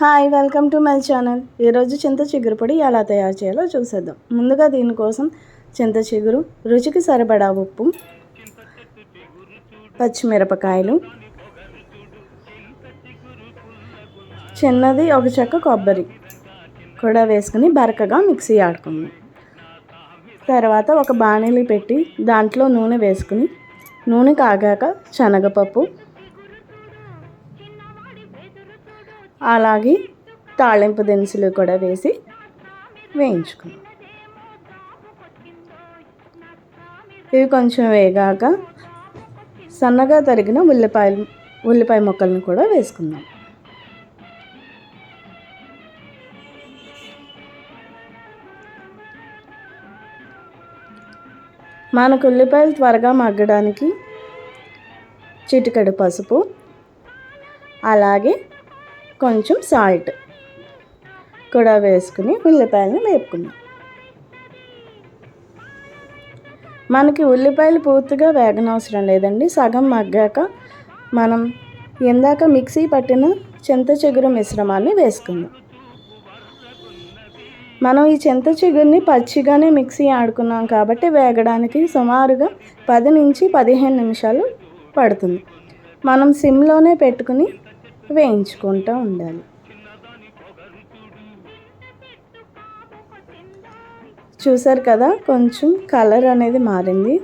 Hi welcome to my channel. ఈరోజు చింత చిగురు పొడి ఎలా తయారు చేయాలో చూసేద్దాం. ముందుగా దీనికోసం చింత చిగురు రుచికి సరిపడా ఉప్పు పచ్చిమిరపకాయలు చిన్నది ఒక చెక్క కొబ్బరి కూడా వేసుకుని బరకగా మిక్సీ ఆడుకుందాం. తర్వాత ఒక బాణీలు పెట్టి దాంట్లో నూనె వేసుకుని నూనె కాగాక శనగపప్పు అలాగే తాళింపు దినుసులు కూడా వేసి వేయించుకున్నాం. ఇవి కొంచెం వేగాక సన్నగా తరిగిన ఉల్లిపాయలు ఉల్లిపాయ ముక్కలను కూడా వేసుకుందాం. మనకు ఉల్లిపాయలు త్వరగా మగ్గడానికి చిటికెడు పసుపు అలాగే కొంచెం సాల్ట్ కూడా వేసుకుని ఉల్లిపాయలను వేపుకుందాం. మనకి ఉల్లిపాయలు పూర్తిగా వేగనవసరం లేదండి. సగం మగ్గాక మనం ఇందాక మిక్సీ పట్టిన చింత చిగురు మిశ్రమాన్ని వేసుకుందాం. మనం ఈ చింత చిగురిని పచ్చిగానే మిక్సీ ఆడుకున్నాం కాబట్టి వేగడానికి సుమారుగా పది నుంచి పదిహేను నిమిషాలు పడుతుంది. మనం సిమ్లోనే పెట్టుకుని వేయించుకుంటూ ఉండాలి. చూసారు కదా కొంచెం కలర్ అనేది మారింది.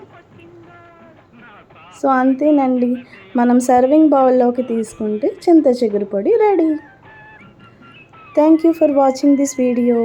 సో అంతేనండి. మనం సర్వింగ్ బౌల్లోకి తీసుకుంటే చింత చిగురు పొడి ready. Thank you for watching this video.